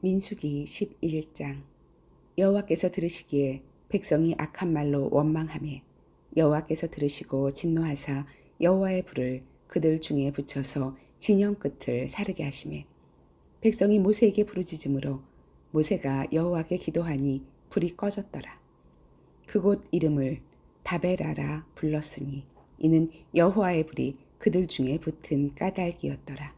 민수기 11장 여호와께서 들으시기에 백성이 악한 말로 원망하며 여호와께서 들으시고 진노하사 여호와의 불을 그들 중에 붙여서 진영 끝을 사르게 하시며 백성이 모세에게 부르짖음으로 모세가 여호와께 기도하니 불이 꺼졌더라. 그곳 이름을 다베라라 불렀으니 이는 여호와의 불이 그들 중에 붙은 까닭이었더라.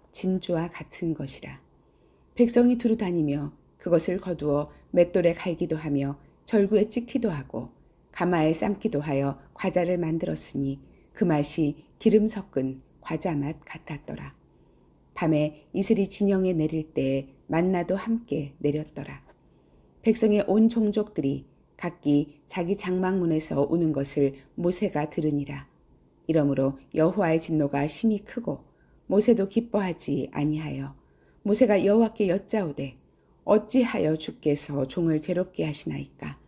진주와 같은 것이라. 백성이 두루 다니며 그것을 거두어 맷돌에 갈기도 하며 절구에 찍기도 하고 가마에 삶기도 하여 과자를 만들었으니 그 맛이 기름 섞은 과자 맛 같았더라. 밤에 이슬이 진영에 내릴 때에 만나도 함께 내렸더라. 백성의 온 종족들이 각기 자기 장막문에서 우는 것을 모세가 들으니라. 이러므로 여호와의 진노가 심히 크고 모세도 기뻐하지 아니하여 모세가 여호와께 여짜오되 어찌하여 주께서 종을 괴롭게 하시나이까?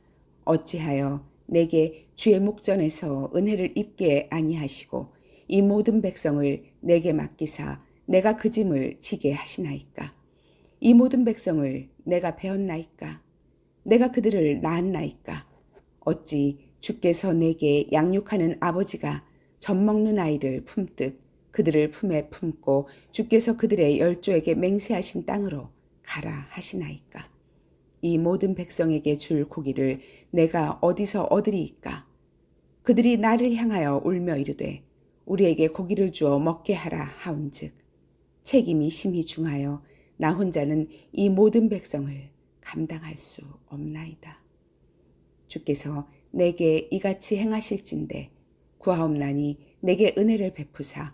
어찌하여 내게 주의 목전에서 은혜를 입게 아니하시고 이 모든 백성을 내게 맡기사 내가 그 짐을 지게 하시나이까? 이 모든 백성을 내가 배웠나이까? 내가 그들을 낳았나이까? 어찌 주께서 내게 양육하는 아버지가 젖 먹는 아이를 품듯 그들을 품에 품고 주께서 그들의 열조에게 맹세하신 땅으로 가라 하시나이까. 이 모든 백성에게 줄 고기를 내가 어디서 얻으리이까. 그들이 나를 향하여 울며 이르되 우리에게 고기를 주어 먹게 하라 하온즉 책임이 심히 중하여 나 혼자는 이 모든 백성을 감당할 수 없나이다. 주께서 내게 이같이 행하실진데 구하옵나니 내게 은혜를 베푸사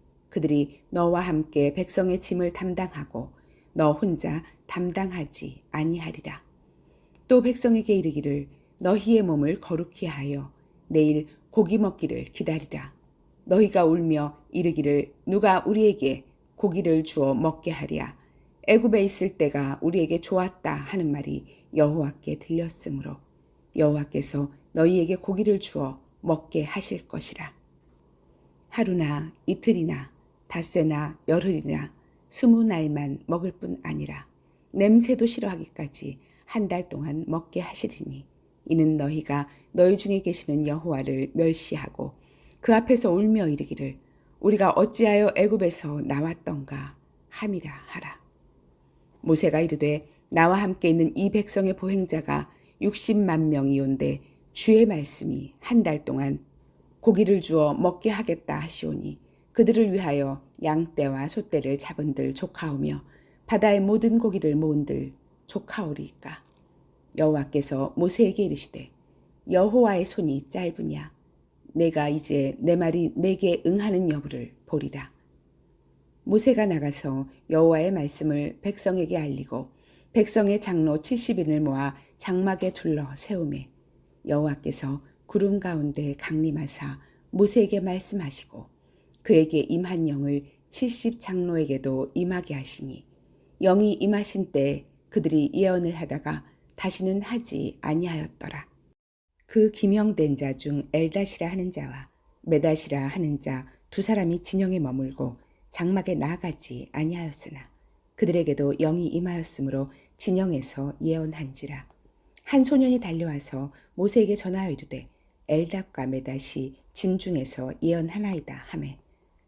그들이 너와 함께 백성의 짐을 담당하고 너 혼자 담당하지 아니하리라. 또 백성에게 이르기를 너희의 몸을 거룩히 하여 내일 고기 먹기를 기다리라. 너희가 울며 이르기를 누가 우리에게 고기를 주어 먹게 하랴. 애굽에 있을 때가 우리에게 좋았다 하는 말이 여호와께 들렸으므로 여호와께서 너희에게 고기를 주어 먹게 하실 것이라. 하루나 이틀이나 닷새나 열흘이나 스무 날만 먹을 뿐 아니라 냄새도 싫어하기까지 한 달 동안 먹게 하시리니 이는 너희가 너희 중에 계시는 여호와를 멸시하고 그 앞에서 울며 이르기를 우리가 어찌하여 애굽에서 나왔던가 함이라 하라. 모세가 이르되 나와 함께 있는 이 백성의 보행자가 60만 명이온데 주의 말씀이 한 달 동안 고기를 주어 먹게 하겠다 하시오니 그들을 위하여 양떼와 소떼를 잡은들 조카오며 바다의 모든 고기를 모은들 조카오리까. 여호와께서 모세에게 이르시되 여호와의 손이 짧으냐? 내가 이제 내 말이 내게 응하는 여부를 보리라. 모세가 나가서 여호와의 말씀을 백성에게 알리고 백성의 장로 70인을 모아 장막에 둘러 세우매 여호와께서 구름 가운데 강림하사 모세에게 말씀하시고 그에게 임한 영을 70 장로에게도 임하게 하시니 영이 임하신 때 그들이 예언을 하다가 다시는 하지 아니하였더라. 그 기명된 자 중 엘다시라 하는 자와 메다시라 하는 자 두 사람이 진영에 머물고 장막에 나아가지 아니하였으나 그들에게도 영이 임하였으므로 진영에서 예언한지라. 한 소년이 달려와서 모세에게 전하여 이르되 엘답과 메다시 진중에서 예언하나이다 하매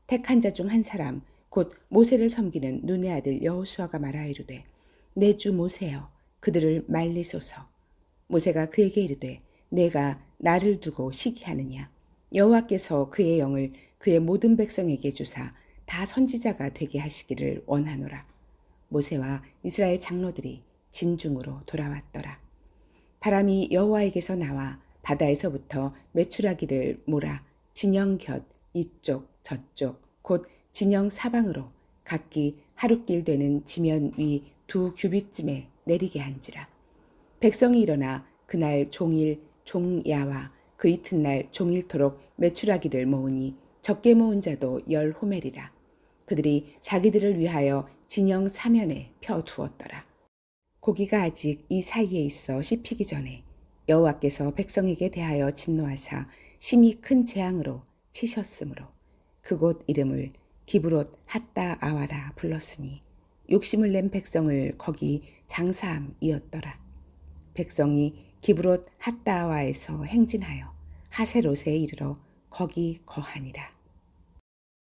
택한 자 중 한 사람 곧 모세를 섬기는 눈의 아들 여호수아가 말하이르되 내 주 모세여 그들을 말리소서. 모세가 그에게 이르되 내가 나를 두고 시기하느냐? 여호와께서 그의 영을 그의 모든 백성에게 주사 다 선지자가 되게 하시기를 원하노라. 모세와 이스라엘 장로들이 진중으로 돌아왔더라. 바람이 여호와에게서 나와 바다에서부터 메추라기를 몰아 진영 곁 이쪽 저쪽 곧 진영 사방으로 각기 하룻길 되는 지면 위 두 규빗쯤에 내리게 한지라. 백성이 일어나 그날 종일 종야와 그 이튿날 종일토록 메추라기를 모으니 적게 모은 자도 열 호멜이라. 그들이 자기들을 위하여 진영 사면에 펴 두었더라. 고기가 아직 이 사이에 있어 씹히기 전에 여호와께서 백성에게 대하여 진노하사 심히 큰 재앙으로 치셨으므로 그곳 이름을 기브롯 핫다 아와라 불렀으니 욕심을 낸 백성을 거기 장사함이었더라. 백성이 기브롯 핫다아와에서 행진하여 하세롯에 이르러 거기 거하니라.